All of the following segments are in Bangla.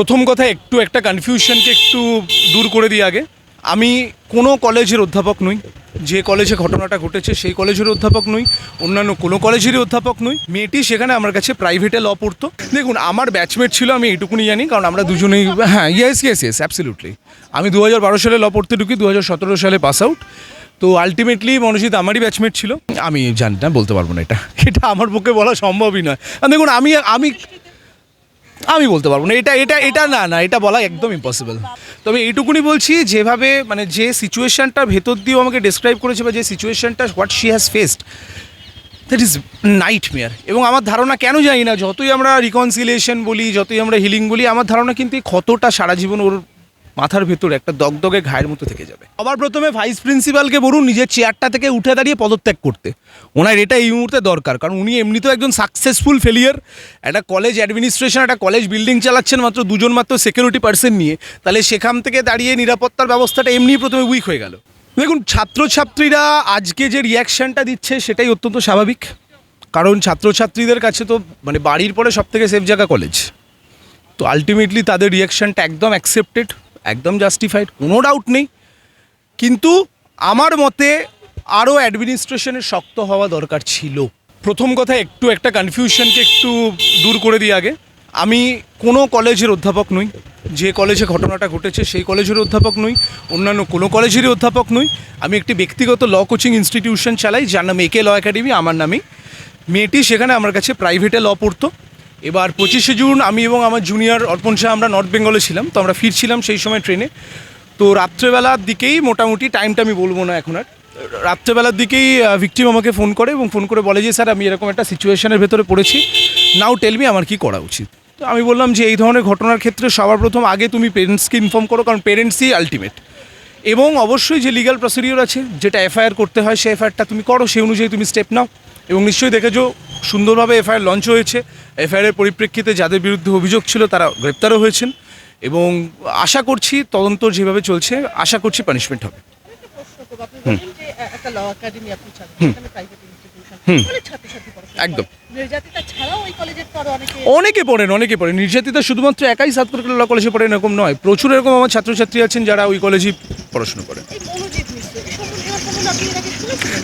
প্রথম কথা, একটু একটা কনফিউশনকে একটু দূর করে দিই আগে। আমি কোনো কলেজের অধ্যাপক নই। যে কলেজে ঘটনাটা ঘটেছে, সেই কলেজের অধ্যাপক নই। অন্যান্য কোনো কলেজেরই অধ্যাপক নই। মেয়েটি সেখানে আমার কাছে প্রাইভেটে ল পড়তো। দেখুন, আমার ব্যাচমেট ছিল, আমি এইটুকুনি জানি, কারণ আমরা দুজনেই হ্যাঁ ইয়েস ইয়েস ইয়েস অ্যাবসলিউটলি আমি দু হাজার বারো সালে ল পড়তে ঢুকি দু হাজার সতেরো সালে পাস আউট তো আলটিমেটলি মনোজিৎ আমারই ব্যাচমেট ছিল। আমি জানি না, বলতে পারব না এটা। এটা আমার পক্ষে বলা সম্ভবই নয়। দেখুন, আমি আমি আমি বলতে পারব না, এটা এটা এটা না না, এটা বলা একদম ইম্পসিবল তবে এইটুকুনি বলছি, যেভাবে মানে যে সিচুয়েশানটা ভেতর দিয়েও আমাকে ডিসক্রাইব করেছে বা যে সিচুয়েশানটা what she has faced that is nightmare এবং আমার ধারণা কেন জানি না, যতই আমরা রিকনসিলিয়েশন বলি, যতই আমরা হিলিং বলি, আমার ধারণা কিন্তু এই ক্ষতটা সারা জীবন ওর মাথার ভেতরে একটা দগদগে ঘায়ের মতো থেকে যাবে। আবার প্রথমে ভাইস প্রিন্সিপালকে বলুন, নিজের চেয়ারটা থেকে উঠে দাঁড়িয়ে পদত্যাগ করতে। ওনার এটা এই মুহূর্তে দরকার, কারণ উনি এমনিতেও একজন সাকসেসফুল ফেলিয়ার একটা কলেজ অ্যাডমিনিস্ট্রেশন একটা কলেজ বিল্ডিং চালাচ্ছেন মাত্র দুজন মাত্র সিকিউরিটি পার্সন নিয়ে। তাহলে সেখান থেকে দাঁড়িয়ে নিরাপত্তার ব্যবস্থাটা এমনি প্রথমে উইক হয়ে গেল। দেখুন, ছাত্রছাত্রীরা আজকে যে রিয়াকশনটা দিচ্ছে, সেটাই অত্যন্ত স্বাভাবিক। কারণ ছাত্রছাত্রীদের কাছে তো মানে বাড়ির পরে সব থেকে সেফ জায়গা কলেজ তো আলটিমেটলি তাদের রিয়াকশনটা একদম অ্যাকসেপ্টেড একদম জাস্টিফাইড কোনো ডাউট নেই। কিন্তু আমার মতে আরও অ্যাডমিনিস্ট্রেশনের শক্ত হওয়া দরকার ছিল। প্রথম কথা, একটু একটা কনফিউশনকে একটু দূর করে দিই আগে। আমি কোনো কলেজের অধ্যাপক নই। যে কলেজে ঘটনাটা ঘটেছে, সেই কলেজের অধ্যাপক নই। অন্যান্য কোনো কলেজেরই অধ্যাপক নই। আমি একটি ব্যক্তিগত ল কোচিং ইনস্টিটিউশন চালাই, যার নাম একে ল একাডেমি আমার নামেই। মেয়েটি সেখানে আমার কাছে প্রাইভেটে ল পড়তো। এবার পঁচিশে জুন, আমি এবং আমার জুনিয়র অর্পণ শাহ আমরা নর্থ বেঙ্গলে ছিলাম, তো আমরা ফিরছিলাম সেই সময় ট্রেনে তো রাত্রেবেলার দিকেই মোটামুটি টাইমটা আমি বলব না এখন আর। রাত্রেবেলার দিকেই ভিকটিম আমাকে ফোন করে এবং ফোন করে বলে যে, স্যার, আমি এরকম একটা সিচুয়েশনের ভেতরে পড়েছি। নাও টেলমি আমার কি করা উচিত? তো আমি বললাম যে, এই ধরনের ঘটনার ক্ষেত্রে সবার প্রথম আগে তুমি পেরেন্টসকে ইনফর্ম করো, কারণ পেরেন্টসই আলটিমেট এবং অবশ্যই যে লিগাল প্রসিডিওর আছে, যেটা এফআইআর করতে হয় সেই এফআইআরটা তুমি করো, সেই অনুযায়ী তুমি স্টেপ নাও। এবং নিশ্চয়ই দেখেছ সুন্দরভাবে এফআইআর লঞ্চ হয়েছে। এফআইআরের পরিপ্রেক্ষিতে যাদের বিরুদ্ধে অভিযোগ ছিল তারা গ্রেপ্তারও হয়েছেন। এবং আশা করছি তদন্ত যেভাবে চলছে আশা করছি পানিশমেন্ট হবে। ল পড়াশোনা একদম। অনেকে অনেকে পড়েন অনেকে পড়েন। নির্যাতিতা শুধুমাত্র একাই সাতকরকলা কলেজে পড়েন এরকম নয়। প্রচুর এরকম আমার ছাত্রছাত্রী আছেন যারা ওই কলেজেই পড়াশোনা করেন।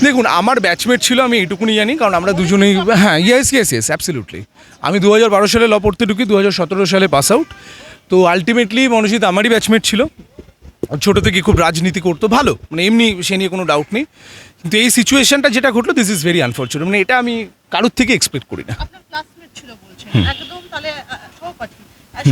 দেখুন আমার ব্যাচমেট ছিল আমি এইটুকুনি জানি কারণ আমরা দুজনেই হ্যাঁ ইয়েস ইয়েস ইয়েস অ্যাবসলিউটলি আমি দু হাজার বারো সালে ল পড়তে ঢুকি দু হাজার সতেরো সালে পাস আউট তো আলটিমেটলি মনোজিৎ আমারই ব্যাচমেট ছিল। ছোটো থেকে খুব রাজনীতি করতো ভালো মানে এমনি সে নিয়ে কোনো ডাউট নেই। কিন্তু এই সিচুয়েশনটা যেটা ঘটলো দিস ইজ ভেরি আনফর্চুনেট মানে এটা আমি কারোর থেকে এক্সপেক্ট করি না। আপনার ক্লাসমেট ছিল একদম তাহলে সহপাঠী।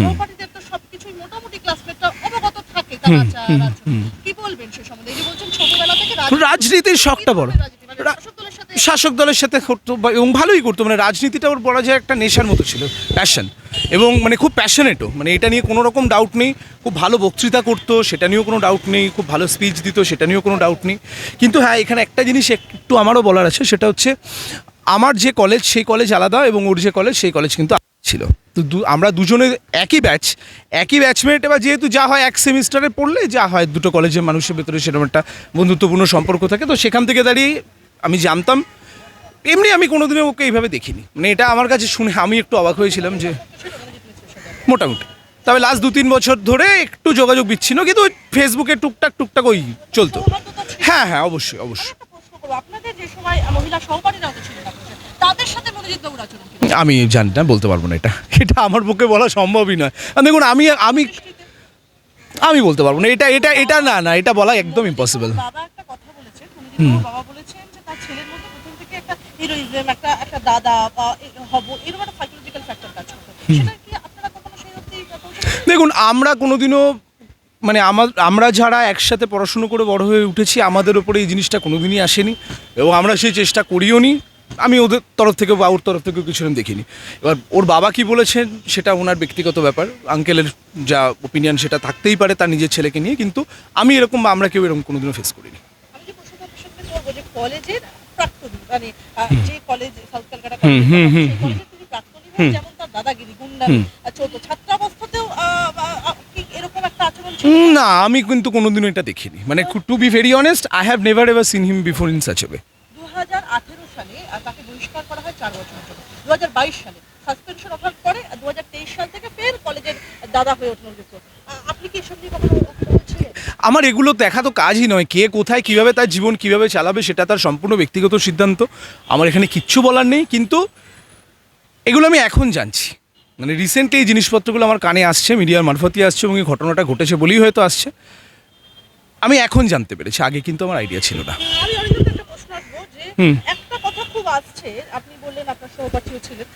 সহপাঠীদের তো সবকিছুই মোটামুটি ক্লাসমেটটা অবগত থাকে কালাচার আচরণ। কি বলবেন সে সম্বন্ধে? এই যে বলছেন ছোটবেলা থেকে রাজনীতির শখটা বড়? মানে শাসক দলের সাথে করতো বা- এবং ভালোই করতো। মানে রাজনীতিটা ওর বলা যায় একটা নেশার মতো ছিল প্যাশন এবং মানে খুব প্যাশনেটও মানে এটা নিয়ে কোনো রকম ডাউট নেই। খুব ভালো বক্তৃতা করতো সেটা নিয়েও কোনো ডাউট নেই। খুব ভালো স্পিচ দিত সেটা নিয়েও কোনো ডাউট নেই। কিন্তু হ্যাঁ এখানে একটা জিনিস একটু আমারও বলার আছে সেটা হচ্ছে আমার যে কলেজ সেই কলেজ আলাদা এবং ওর যে কলেজ সেই কলেজ কিন্তু ছিল। তো আমরা দুজনে একই ব্যাচ একই ব্যাচমেট এবার যেহেতু যা হয় এক সেমিস্টারে পড়লে যা হয় দুটো কলেজের মানুষের ভেতরে সেরকম একটা বন্ধুত্বপূর্ণ সম্পর্ক থাকে। তো সেখান থেকে দাঁড়িয়ে আমি জানতাম, এমনি আমি কোনোদিনও ওকে এইভাবে দেখিনি। মানে এটা আমার কাছে শুনে আমি একটু অবাক হয়েছিলাম যে মোটামুটি। তবে লাস্ট দু তিন বছর ধরে একটু যোগাযোগ বিচ্ছিন্ন, কিন্তু ওই ফেসবুকে টুকটাক টুকটাক ওই চলতো। হ্যাঁ হ্যাঁ অবশ্যই অবশ্যই। আপনাদের যে সময় মহিলা তাদের সাথে মনোজিৎ বাবুর আচরণ কি? আমি জানি না বলতে পারব না এটা। এটা আমার পক্ষে বলা সম্ভবই নয়। আর দেখুন আমি আমি আমি বলতে পারব না। এটা এটা এটা না না এটা বলা একদম ইম্পসিবল বাবা একটা কথা বলেছেন। মনোজিৎ বাবুর বাবা বলেছেন যে তার ছেলের মধ্যে প্রথম থেকে একটা হিরোইজম একটা একটা দাদা বা এ- হব এরকম একটা সাইকোলজিক্যাল ফ্যাক্টর কাজ করতো। সেটা কি আপনারা কখনো সেই অবধি পৌঁছেছেন? দেখুন আমরা কোনোদিনও মানে আমার আমরা যারা একসাথে পড়াশুনো করে বড় হয়ে উঠেছি আমাদের ওপরে এই জিনিসটা কোনোদিনই আসেনি। এবং আমরা সেই চেষ্টা করিও নি আমি ওদের তরফ থেকে বা ওর তরফ থেকে কিছু দেখিনি। এবার ওর বাবা কি বলেছেন সেটা ওনার ব্যক্তিগত ব্যাপার। আঙ্কেলের যা ওপিনিয়ন সেটা থাকতেই পারে তার নিজের ছেলেকে নিয়ে কিন্তু আমি এরকম বা আমরা কেউ এরকম কোনোদিনও ফেস করিনি। কলেজের প্রাক্তনী মানে যে কলেজ সাউথ কলকাতা তিনি প্রাক্তনী যেমন তার দাদাগিরি চলতো ছাত্রাবস্থাতেও এরকম একটা আচরণ না আমি কিন্তু কোনোদিনও এটা দেখিনি। মানে to be very honest I have never ever seen him before in such a way দু হাজার আঠেরো সালে তাকে বহিষ্কার করা হয় চার বছরের জন্য। দু হাজার বাইশ সালে। সাসপেনশন অফার করে দু হাজার তেইশ সাল থেকে ফের কলেজের দাদা হয়ে ক্ষেত্রে আপনি কি এসব নিয়ে কখনো আমার এগুলো দেখা তো কাজই নয়। কে কোথায় কীভাবে তার জীবন কীভাবে চালাবে সেটা তার সম্পূর্ণ ব্যক্তিগত সিদ্ধান্ত। আমার এখানে কিচ্ছু বলার নেই কিন্তু এগুলো আমি এখন জানছি। মানে রিসেন্টলি এই জিনিসপত্রগুলো আমার কানে আসছে মিডিয়ার মারফতই আসছে এবং এই ঘটনাটা ঘটেছে বলেই হয়তো আসছে। আমি এখন জানতে পেরেছি আগে কিন্তু আমার আইডিয়া ছিল না। হুম। আসছে আপনি বললেন আপনার সহপাঠীও ছিলেন।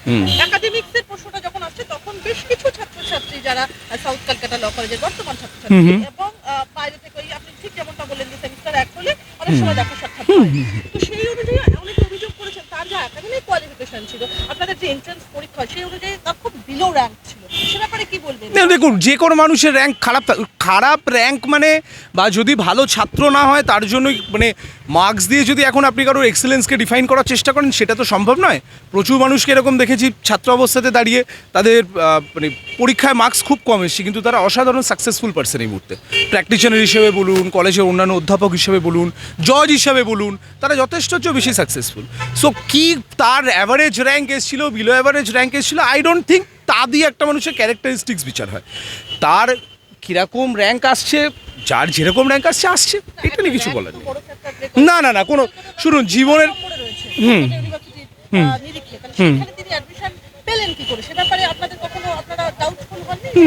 একাডেমিক্সের প্রশ্নটা যখন আসছে তখন বেশ কিছু ছাত্রছাত্রী যারা সাউথ কলকাতা ল কলেজের বর্তমান ছাত্রছাত্রী এবং বাইরে থেকে ওই আপনি ঠিক যেমনটা বললেন যে সেমিস্টার এক হলে অনেক সময় দেখা সাক্ষাৎ তো সেই অনুযায়ী অনেকে অভিযোগ করেছেন তার যে একাডেমিক কোয়ালিফিকেশন ছিল আপনাদের যে এন্ট্রান্স পরীক্ষা সেই অনুযায়ী তার খুব বিলো র্যাঙ্ক ছিল। সে দেখুন, যে কোনো মানুষের র্যাঙ্ক খারাপ খারাপ র্যাঙ্ক মানে বা যদি ভালো ছাত্র না হয়, তার জন্যই মানে মার্কস দিয়ে যদি এখন আপনি কারোর এক্সেলেন্সকে ডিফাইন করার চেষ্টা করেন, সেটা তো সম্ভব নয়। প্রচুর মানুষকে এরকম দেখেছি ছাত্র অবস্থাতে দাঁড়িয়ে তাদের মানে পরীক্ষায় মার্কস খুব কম এসেছে, কিন্তু তারা অসাধারণ সাকসেসফুল পার্সন এই মুহূর্তে। প্র্যাকটিশনার হিসেবে বলুন কলেজের অন্যান্য অধ্যাপক হিসেবে বলুন জজ হিসেবে বলুন, তারা যথেষ্ট বেশি সাকসেসফুল সো কি তার অ্যাভারেজ র্যাঙ্ক এসেছিল বিলো অ্যাভারেজ র্যাঙ্ক এসেছিল? আই ডোন্ট থিঙ্ক তা দিয়ে একটা মানুষের ক্যারেক্টারিস্টিক্স বিচার হয়। তার কীরকম র্যাঙ্ক আসছে, যার যেরকম র্যাঙ্ক আসছে আসছে। এটা নিয়ে কিছু বলার নেই। না না না, কোনো শুনুন, জীবনের হুম। হননি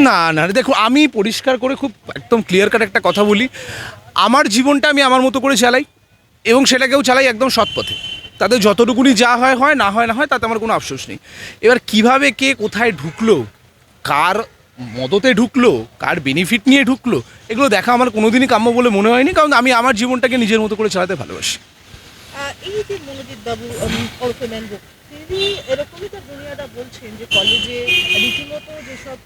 না না দেখো, আমি পরিষ্কার করে খুব একদম ক্লিয়ার কাট একটা কথা বলি। আমার জীবনটা আমি আমার মতো করে চালাই, এবং সেটাকেও চালাই একদম সৎ পথে। তাদের যতটুকুনি যা হয় হয়, না হয় না হয়, তাতে আমার কোনো আফসোস নেই। এবার কীভাবে কে কোথায় ঢুকলো কার মদতে ঢুকলো কার বেনিফিট নিয়ে ঢুকলো এগুলো দেখা আমার কোনোদিনই কাম্য বলে মনে হয়নি কারণ আমি আমার জীবনটাকে নিজের মতো করে চালাতে ভালোবাসি। এই যে মনোজিৎ বাবু উম, ম্যানগো তিনি এরকমই তার জুনিয়ররা বলছেন যে কলেজে রীতিমতো যেসব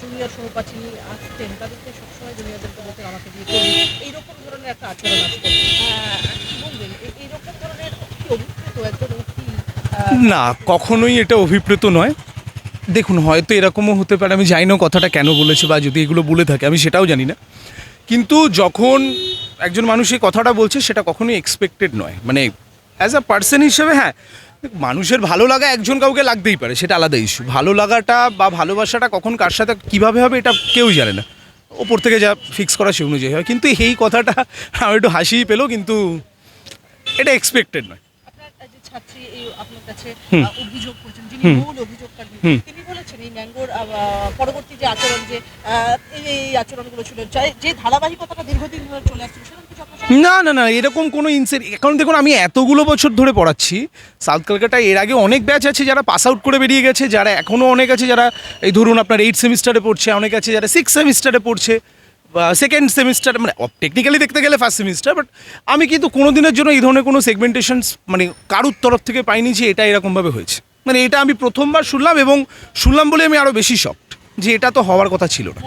জুনিয়র সহপাঠী আসতেন তাদেরকে সবসময় জুনিয়রদেরকে বলতেন আমাকে দিয়ে করুন। এইরকম ধরনের একটা আচরণ আসতো বলবেন এইরকম ধরনের কি একজন না কখনোই এটা অভিপ্রেত নয়। দেখুন, হয়তো এরকমও হতে পারে, আমি জানি না কথাটা কেন বলেছে বা যদি এগুলো বলে থাকে, আমি সেটাও জানি না। কিন্তু যখন একজন মানুষ এই কথাটা বলছে, সেটা কখনোই এক্সপেক্টেড নয়। মানে অ্যাজ আ পার্সন হিসেবে হ্যাঁ মানুষের ভালো লাগা একজন কাউকে লাগতেই পারে, সেটা আলাদা ইস্যু ভালো লাগাটা বা ভালোবাসাটা কখন কার সাথে, কীভাবে হবে, এটা কেউই জানে না। ওপর থেকে যা ফিক্স করা সে অনুযায়ী হয়। কিন্তু এই কথাটা আমার একটু হাসিই পেল, কিন্তু এটা এক্সপেক্টেড নয়। ছাত্রী এই আপনার কাছে অভিযোগ করেছেন যিনি মূল অভিযোগকারী তিনি। বলেছেন এই ম্যাঙ্গোর পরবর্তী যে আচরণ যে এই এই আচরণগুলো ছিল যে ধারাবাহিকতাটা দীর্ঘদিন ধরে চলে আসছিল সেরকম কিছু না না না এরকম কোনো ইনসিড কারণ দেখুন আমি এতগুলো বছর ধরে পড়াচ্ছি। সাউথ কলকাতায় এর আগে অনেক ব্যাচ আছে যারা পাস আউট করে বেরিয়ে গেছে যারা এখনও অনেক আছে যারা এই ধরুন আপনার এইট সেমিস্টারে পড়ছে অনেক আছে যারা সিক্স সেমিস্টারে পড়ছে। সেকেন্ড সেমিস্টার মানে টেকনিক্যালি দেখতে গেলে ফার্স্ট সেমিস্টার বাট আমি কিন্তু কোনো দিনের জন্য এই ধরনের কোনো সেগমেন্টেশন মানে কারুর তরফ থেকে পাইনি যে এটা এরকমভাবে হয়েছে। মানে এটা আমি প্রথমবার শুনলাম এবং শুনলাম বলে আমি আরও বেশি শকড যে এটা তো হওয়ার কথা ছিল না।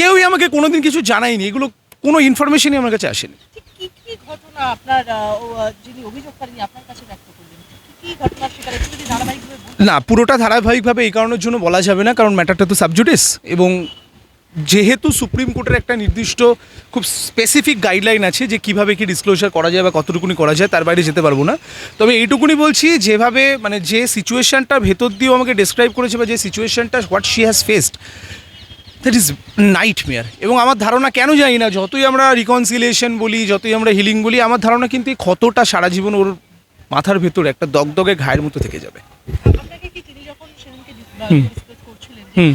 কেউই আমাকে কোনোদিন কিছু জানায়নি এগুলো কোনো ইনফরমেশনই আমার কাছে আসেনি। কি কি ঘটনা আপনার যিনি অভিযোগকারী আপনার কাছে না, পুরোটা ধারাবাহিকভাবে এই কারণের জন্য বলা যাবে না, কারণ ম্যাটারটা তো সাবজুডিস এবং যেহেতু সুপ্রিম কোর্টের একটা নির্দিষ্ট খুব স্পেসিফিক গাইডলাইন আছে যে কীভাবে কি ডিসক্লোজার করা যায় বা কতটুকুনি করা যায়, তার বাইরে যেতে পারব না। তবে এইটুকুনি বলছি, যেভাবে মানে যে সিচুয়েশনটা ভেতর দিয়েও আমাকে ডেসক্রাইব করেছে বা যে সিচুয়েশনটা what she has faced that is nightmare এবং আমার ধারণা কেন জানি না, যতই আমরা রিকনসিলিয়েশন বলি, যতই আমরা হিলিং বলি, আমার ধারণা কিন্তু এই ক্ষতটা সারা জীবন ওর মাথার ভেতরে একটা দগদগে ঘায়ের মতো থেকে যাবে। আপনাকে কি তিনি যখন সেদিনকে হুম। ডিসকাস করছিলেন যে হুম।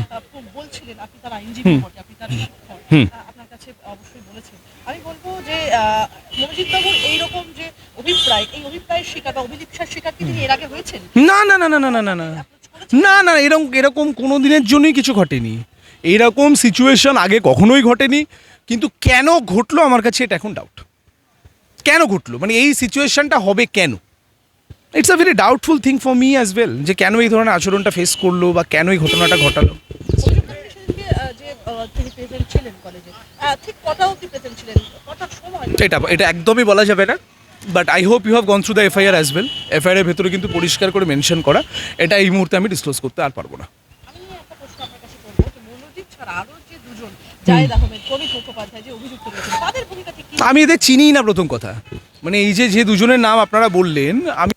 বলছিলেন আপনি তার আইনজীবী আপনি তার হুম। আপনার কাছে অবশ্যই বলেছেন। আমি বলব যে মনোজিৎ এইরকম যে অভিপ্রায় এই অভিপ্রায়ের শিকার বা অভিলিপ্সার শিকার কি তিনি এর আগে হয়েছেন? না না না না না না না না না। না এরকম এরকম কোনো দিনের জন্যই কিছু ঘটেনি। এইরকম সিচুয়েশন আগে কখনোই ঘটেনি। কিন্তু কেন ঘটলো আমার কাছে এটা এখন ডাউট কেন ঘটলো? মানে এই সিচুয়েশনটা হবে কেন? It's a very doubtful thing for me as well যে কেন এই ধরনের আচরণটা ফেস করল বা কেন এই ঘটনাটা ঘটালো। এটা এটা একদমই বলা যাবে না but I hope you have gone through the FIR as well FIR ভেতরে কিন্তু পরিষ্কার করে মেনশন করা এটা এই মুহূর্তে আমি ডিসক্লোজ করতে আর পারব না। আমি এদের চিনিই না প্রথম কথা। মানে এই যে যে দুজনের নাম আপনারা বললেন আমি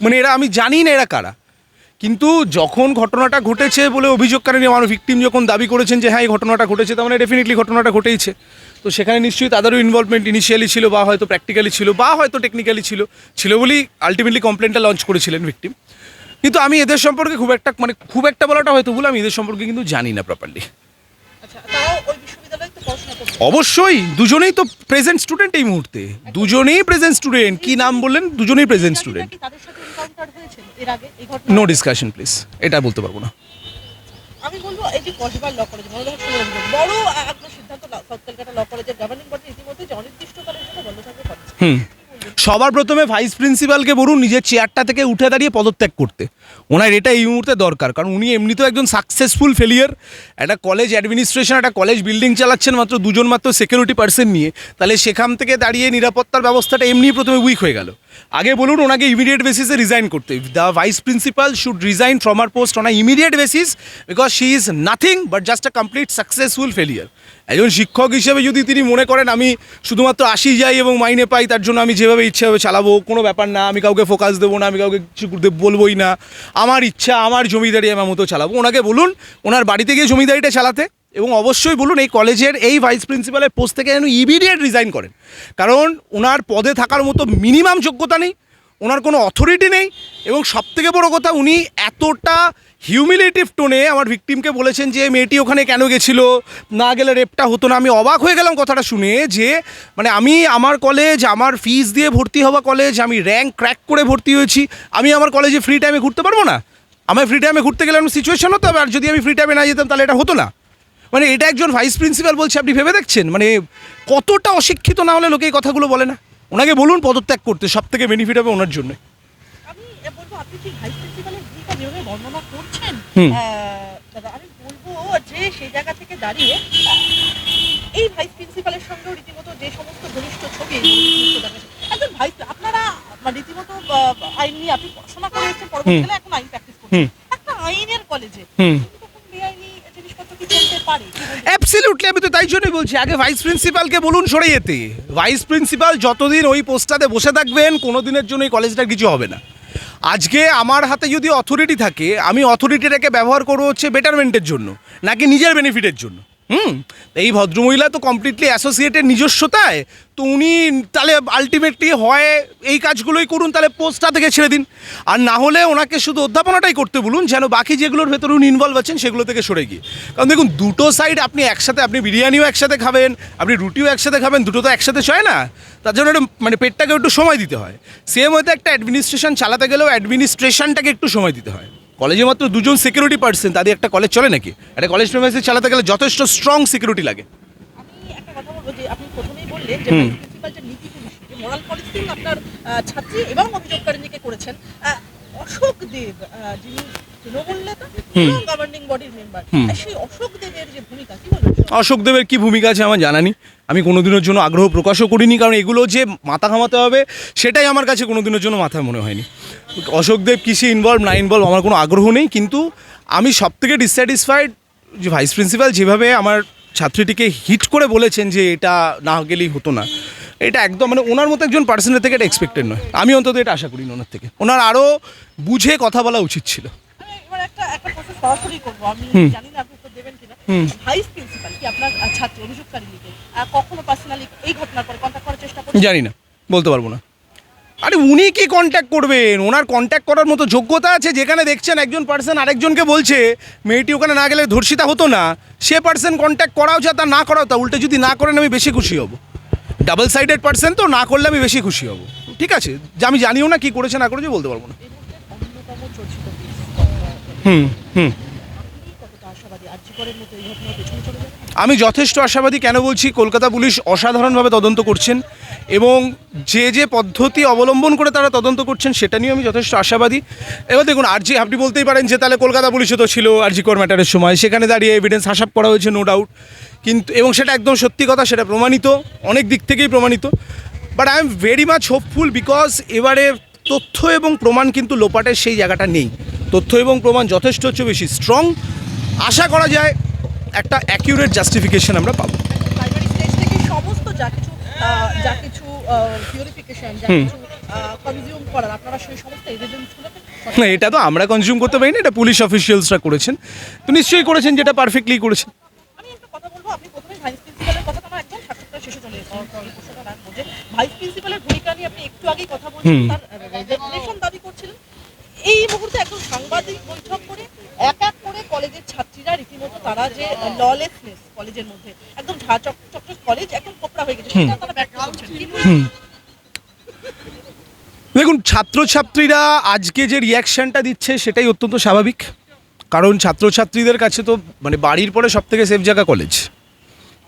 মানে এরা আমি জানি না এরা কারা। কিন্তু যখন ঘটনাটা ঘটেছে বলে অভিযোগকারী আমার ভিকটিম যখন দাবি করেছেন যে হ্যাঁ এই ঘটনাটা ঘটেছে তার মানে ডেফিনেটলি ঘটনাটা ঘটেইছে। তো সেখানে নিশ্চয়ই তাদেরও ইনভলভমেন্ট ইনিশিয়ালি ছিল বা হয়তো প্র্যাকটিক্যালি ছিল বা হয়তো টেকনিক্যালি ছিল ছিল বলেই আলটিমেটলি কমপ্লেনটা লঞ্চ করেছিলেন ভিকটিম কিন্তু আমি এদের সম্পর্কে খুব একটা মানে খুব একটা বলাটা হয়তো ভুল আমি এদের সম্পর্কে কিন্তু জানি না প্রপারলি আচ্ছা করছে অবশ্যই দুজনেই তো প্রেজেন্ট স্টুডেন্ট এই মুহূর্তে। দুজনেই প্রেজেন্ট স্টুডেন্ট কি নাম বললেন? দুজনেই প্রেজেন্ট স্টুডেন্ট এনকাউন্টার হয়েছে এর আগে এই ঘটনা? নো ডিসকাশন প্লিজ এটা বলতে পারব না। আমি বলব এই যে কসবার ল কলেজ বড় একটা সিদ্ধান্ত ল- সাউথ কলকাতা ল কলেজের গভর্নিং বডি ইতিমধ্যে যে অনির্দিষ্টকালের জন্য বন্ধ থাকবে হুম। সবার প্রথমে ভাইস প্রিন্সিপালকে বলুন নিজের চেয়ারটা থেকে উঠে দাঁড়িয়ে পদত্যাগ করতে। ওনার এটা এই মুহূর্তে দরকার, কারণ উনি এমনিতেও একজন সাকসেসফুল ফেলিয়ার একটা কলেজ অ্যাডমিনিস্ট্রেশন একটা কলেজ বিল্ডিং চালাচ্ছেন মাত্র দুজন মাত্র সিকিউরিটি পার্সন নিয়ে। তাহলে সেখান থেকে দাঁড়িয়ে নিরাপত্তার ব্যবস্থাটা এমনি প্রথমে উইক হয়ে গেল। আগে বলুন, ওনাকে ইমিডিয়েট বেসিসে রিজাইন করতে। The vice principal should resign from our post on a immediate basis because she is nothing but just a complete successful failure একজন শিক্ষক হিসেবে যদি তিনি মনে করেন, আমি শুধুমাত্র আসি যাই এবং মাইনে পাই, তার জন্য আমি যেভাবে ইচ্ছা হবে চালাবো, কোনো ব্যাপার না, আমি কাউকে ফোকাস দেবো না, আমি কাউকে কিছু বলবোই না। আমার ইচ্ছা, আমার জমিদারি আমার মতো চালাবো। ওনাকে বলুন, ওনার বাড়িতে গিয়ে জমিদারিটা চালাতে এবং অবশ্যই বলুন এই কলেজের এই ভাইস প্রিন্সিপালের পোস্ট থেকে যেন ইমিডিয়েট রিজাইন করেন। কারণ ওনার পদে থাকার মতো মিনিমাম যোগ্যতা নেই। ওনার কোনো অথরিটি নেই এবং সবথেকে বড় কথা উনি এতটা হিউমিলেটিভ টোনে আমার ভিকটিমকে বলেছেন যে, মেয়েটি ওখানে কেন গেছিল? না গেলে রেপটা হতো না। আমি অবাক হয়ে গেলাম কথাটা শুনে যে মানে আমি আমার কলেজ আমার ফিস দিয়ে ভর্তি হওয়া কলেজ আমি র্যাঙ্ক ক্র্যাক করে ভর্তি হয়েছি। আমি আমার কলেজে ফ্রি টাইমে ঘুরতে পারব না? আমার ফ্রি টাইমে ঘুরতে গেলে আমি সিচুয়েশন হতো? আর যদি আমি ফ্রি টাইমে না যেতাম, তাহলে এটা হতো না? মানে এটা একজন ভাইস প্রিন্সিপাল বলছে, আপনি ভেবে দেখছেন? মানে কতটা অশিক্ষিত না হলে লোকে এই কথাগুলো বলে না? ওনাকে বলুন পদত্যাগ করতে সব থেকে বেনিফিট হবে ওনার জন্য। আমি বলব করছেন? যে সেই জায়গা থেকে দাঁড়িয়ে এই ভাইস প্রিন্সিপালের সঙ্গেও রীতিমতো যে সমস্ত ঘনিষ্ঠ ছবি একজন ভাইস আপনারা মানে রীতিমতো আইন নিয়ে আপনি পড়াশোনা করে এসেছেন পরবর্তীকালে এখন আইন প্র্যাকটিস করছেন। একটা আইনের কলেজে হুম তখন বেআইনি জিনিসপত্র কি চলতে পারে কি বলবেন? অ্যাবসলিউটলি আমি তো তাই জন্যই বলছি, আগে ভাইস প্রিন্সিপালকে বলুন সরে যেতে। ভাইস প্রিন্সিপাল যতদিন ওই পোস্টটাতে বসে থাকবেন কোনো দিনের জন্য এই কলেজটার কিছু হবে না। আজকে আমার হাতে যদি অথরিটি থাকে, আমি অথরিটিটাকে ব্যবহার করব হচ্ছে বেটারমেন্টের জন্য, নাকি নিজের বেনিফিটের জন্য। হুম, এই ভদ্রমহিলা তো কমপ্লিটলি অ্যাসোসিয়েটেড নিজস্বতায়, তো উনি তাহলে আলটিমেটলি হয় এই কাজগুলোই করুন, তাহলে পোস্টটা থেকে ছেড়ে দিন। আর না হলে ওনাকে শুধু অধ্যাপনাটাই করতে বলুন, যেন বাকি যেগুলোর ভেতরে উনি ইনভলভ আছেন সেগুলো থেকে সরে গিয়ে। কারণ দেখুন, দুটো সাইড আপনি একসাথে, আপনি বিরিয়ানিও একসাথে খাবেন, আপনি রুটিও একসাথে খাবেন, দুটো তো একসাথে চয় না। তার জন্য একটু মানে পেটটাকে একটু সময় দিতে হয়। সেম হয়তো একটা অ্যাডমিনিস্ট্রেশন চালাতে গেলেও অ্যাডমিনিস্ট্রেশনটাকে একটু সময় দিতে হয়। কলেজে মাত্র দুজন সিকিউরিটি পার্সন তাদের একটা কলেজ চলে নাকি একটা কলেজ প্রেমাইসে চালাতে গেলে যথেষ্ট স্ট্রং সিকিউরিটি লাগে আমি একটা কথা বলব যে আপনি প্রথমেই বললেন যে। প্রিন্সিপাল যে নীতি মোরাল পলিসিং আপনার ছাত্রী এবং অভিযোগকারিনীকে করেছেন অশোক দেব যিনি তৃণমূল নেতা গভর্নিং বডির মেম্বার সেই অশোক দেবের যে ভূমিকা কি অশোক দেবের কী ভূমিকা আছে আমার জানা নেই। আমি কোনোদিনের জন্য আগ্রহ প্রকাশও করিনি কারণ এগুলো যে মাথা ঘামাতে হবে সেটাই আমার কাছে কোনোদিনের জন্য মাথায় মনে হয়নি। অশোক দেব কিসে ইনভলভ না ইনভলভ আমার কোনো আগ্রহ নেই কিন্তু আমি সব থেকে ডিসস্যাটিসফাইড যে ভাইস প্রিন্সিপাল যেভাবে আমার ছাত্রীটিকে হিট করে বলেছেন যে এটা না গেলেই হতো না এটা একদম মানে ওনার মতো একজন পার্সনের থেকে এটা এক্সপেক্টেড নয়। আমি অন্তত এটা আশা করি ওনার থেকে। ওনার আরও বুঝে কথা বলা উচিত ছিল। আমি এবার একটা একটা প্রশ্ন সরাসরি করব। আমি জানি না আপনি উত্তর দেবেন কিনা। ভাইস প্রিন্সিপাল কি? আপনার আহ, ছাত্রী কখনো পার্সোনালি এই ঘটনার পরে কন্ট্যাক্ট করার চেষ্টা করছেন? জানি না। বলতে পারব না। আরে উনি কি কন্ট্যাক্ট করবেন? ওনার কন্ট্যাক্ট করার মতো যোগ্যতা আছে যেখানে দেখছেন একজন পার্সন আরেকজনকে বলছে মেয়েটি ওখানে না গেলে ধর্ষিতা হতো না। সে পার্সন কন্ট্যাক্ট করাও যা তা না করাও তা। উল্টে যদি না করেন আমি বেশি খুশি হব। ডাবল সাইডেড পার্সন তো না করলে আমি বেশি খুশি হব। ঠিক আছে? যে আমি জানিও না কি করেছে না করেছে বলতে পারব না। হুম হুম। আমি যথেষ্ট আশাবাদী। কেন বলছি? কলকাতা পুলিশ অসাধারণভাবে তদন্ত করছেন। এবং যে যে পদ্ধতি অবলম্বন করে তারা তদন্ত করছেন, সেটা নিয়ে আমি যথেষ্ট আশাবাদী। এবার দেখুন, আর জি, আপনি বলতেই পারেন যে তাহলে কলকাতা পুলিশে তো ছিল আরজি কর ম্যাটারের সময়। সেখানে দাঁড়িয়ে এভিডেন্স হাসাপ করা হয়েছে নো ডাউট কিন্তু, এবং সেটা একদম সত্যি কথা, সেটা প্রমাণিত, অনেক দিক থেকেই প্রমাণিত। But I am very much hopeful because এবারে তথ্য এবং প্রমাণ কিন্তু লোপাটের সেই জায়গাটা নেই। তথ্য এবং প্রমাণ যথেষ্ট হচ্ছে, বেশি স্ট্রং আশা করা যায়, একটা অ্যাকিউরেট জাস্টিফিকেশন আমরা পাবো প্রাইমারি স্টেজ থেকে সমস্ত যা কিছু পিউরিফিকেশন যা কিছু কনজিউম করার আপনারা সেই সমস্ত না এটা তো আমরা কনজিউম করতে পারি না এটা পুলিশ অফিসিয়ালসরা করেছেন। তো নিশ্চয়ই করেছেন যেটা পারফেক্টলি করেছেন। আমি একটা কথা বলব আপনি প্রথমে ভাইস প্রিন্সিপালের কথা আমার একদম সাক্ষাৎকার শেষে চলে এসেছে। যে ভাইস প্রিন্সিপালের ভূমিকা নিয়ে আপনি একটু আগেই কথা বলছিলেন তার দাবি করছিলেন। এই মুহূর্তে একদম সাংবাদিক বৈঠক করে এক এক করে কলেজের ছাত্রীরা রীতিমতো তারা যে ললেসনেস কলেজের মধ্যে একদম ঝা চক চকচক কলেজ দেখুন ছাত্রছাত্রীরা আজকে যে রিয়াকশনটা দিচ্ছে সেটাই অত্যন্ত স্বাভাবিক। কারণ ছাত্রছাত্রীদের কাছে তো মানে বাড়ির পরে সব থেকে সেফ জায়গা কলেজ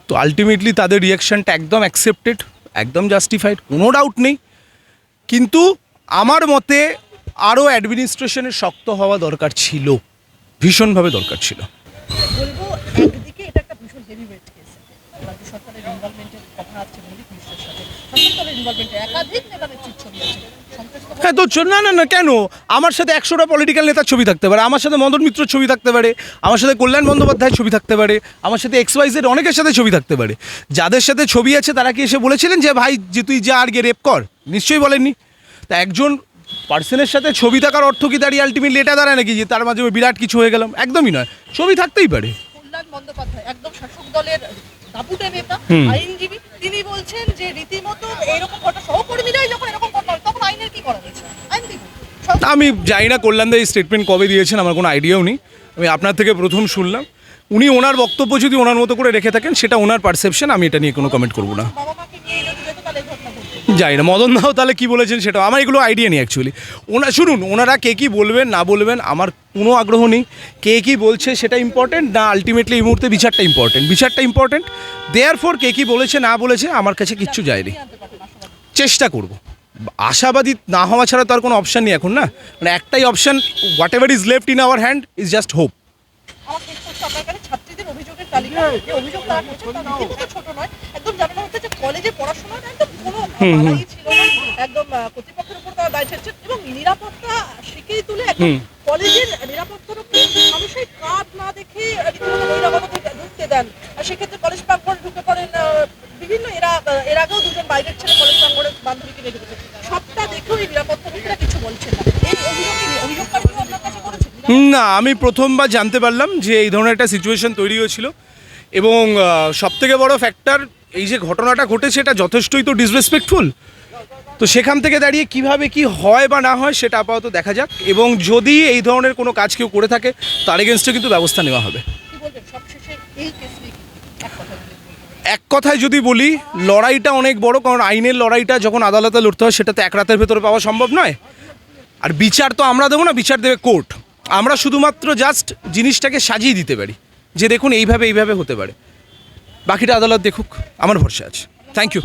তো আলটিমেটলি তাদের রিয়াকশনটা একদম অ্যাকসেপ্টেড একদম জাস্টিফাইড কোনো ডাউট নেই। কিন্তু আমার মতে আরও অ্যাডমিনিস্ট্রেশনের শক্ত হওয়া দরকার ছিল। ভীষণভাবে দরকার ছিল। ছবি হ্যাঁ তো না না না, কেন? আমার সাথে একশোটা পলিটিক্যাল নেতার ছবি থাকতে পারে, আমার সাথে মদন মিত্র ছবি থাকতে পারে, আমার সাথে কল্যাণ বন্দ্যোপাধ্যায়ের ছবি থাকতে পারে, আমার সাথে এক্স ওয়াইজের অনেকের সাথে ছবি থাকতে পারে। যাদের সাথে ছবি আছে, তারা কি এসে বলেছিলেন যে, ভাই, যে তুই যা আর গিয়ে রেপ কর? নিশ্চয়ই বলেননি। তা একজন পার্সনের সাথে ছবি থাকার অর্থ কি দাঁড়িয়ে আলটিমেটলি এটা দাঁড়ায় নাকি, যে তার মাঝে বিরাট কিছু হয়ে গেলাম একদমই নয়। ছবি থাকতেই পারে। কল্যাণ বন্দ্যোপাধ্যায় একদম শাসক দলের নেতা আইনজীবী তিনি বলছেন যে রীতিমতো এরকম ঘটনা সহকর্মীরাই যখন এরকম ঘটনা তখন আইনের কি করা হয়েছে? আইন কি আমি জানি না কল্যাণদা এই স্টেটমেন্ট কবে দিয়েছেন আমার কোনো আইডিয়াও নেই। আমি আপনার থেকে প্রথম শুনলাম। উনি ওনার বক্তব্য যদি ওনার মতো করে রেখে থাকেন সেটা ওনার পারসেপশন আমি এটা নিয়ে কোনো কমেন্ট করব না বাবা মাকে নিয়ে যদি যেত তাহলে এই ঘটনা ঘটতো জানি না, মদন দাও তাহলে কি বলেছেন সেটা, আমার এগুলো আইডিয়া নেই অ্যাকচুয়ালি ওনা, শুনুন, ওনারা কে কি বলবেন, না বলবেন, আমার কোনো আগ্রহ নেই। কে কি বলছে সেটা ইম্পর্টেন্ট না আলটিমেটলি এই মুহূর্তে বিচারটা ইম্পর্টেন্ট বিচারটা ইম্পর্টেন্ট দেয়ার ফর কে কি বলেছে, না বলেছে, আমার কাছে কিচ্ছু যায়নি চেষ্টা করব। আশাবাদী না হওয়া ছাড়া তো আর কোনো অপশান নেই এখন না। মানে একটাই option whatever is left in our hand is just hope অভিযোগের তালিকা যে অভিযোগ তারা করছেন তা রীতিমতো ছোট নয়। একদম জানানো হচ্ছে যে কলেজে পড়াশোনার একদম কোনো ছিল না। একদম কর্তৃপক্ষের উপর তারা দায় ছেড়েছেন এবং নিরাপত্তা শিখেই তুলে একদম কলেজের নিরাপত্তার উপর মানুষের কাজ না দেখে রীতিমতো বহিরাগত ঢুকতে দেন। আর সেক্ষেত্রে কলেজ প্রাঙ্গণে ঢুকে পড়েন বিভিন্ন এরা এর আগেও দুজন বাইরের ছেলে কলেজ প্রাঙ্গণে বান্ধবীকে রেখে দিয়েছে সবটা দেখেও এই নিরাপত্তাবিদরা কিছু বলছেন না। না আমি প্রথমবার জানতে পারলাম যে এই ধরনের একটা সিচুয়েশন তৈরি হয়েছিল। এবং সব থেকে বড় ফ্যাক্টর এই যে ঘটনাটা ঘটেছে এটা যথেষ্টই তো ডিসরেসপেক্টফুল তো সেখান থেকে দাঁড়িয়ে কীভাবে কি হয় বা না হয় সেটা আপাতত দেখা যাক। এবং যদি এই ধরনের কোনো কাজ কেউ করে থাকে তার এগেনস্টে কিন্তু ব্যবস্থা নেওয়া হবে। এক কথায় যদি বলি লড়াইটা অনেক বড় কারণ আইনের লড়াইটা যখন আদালতে লড়তে হয় সেটা তো এক রাতের ভেতরে পাওয়া সম্ভব নয়। আর বিচার তো আমরা দেবো না বিচার দেবে কোর্ট আমরা শুধুমাত্র জাস্ট জিনিসটাকে সাজিয়ে দিতে পারি। যে দেখুন এইভাবে এইভাবে হতে পারে। বাকিটা আদালত দেখুক, আমার ভরসা আছে। Thank you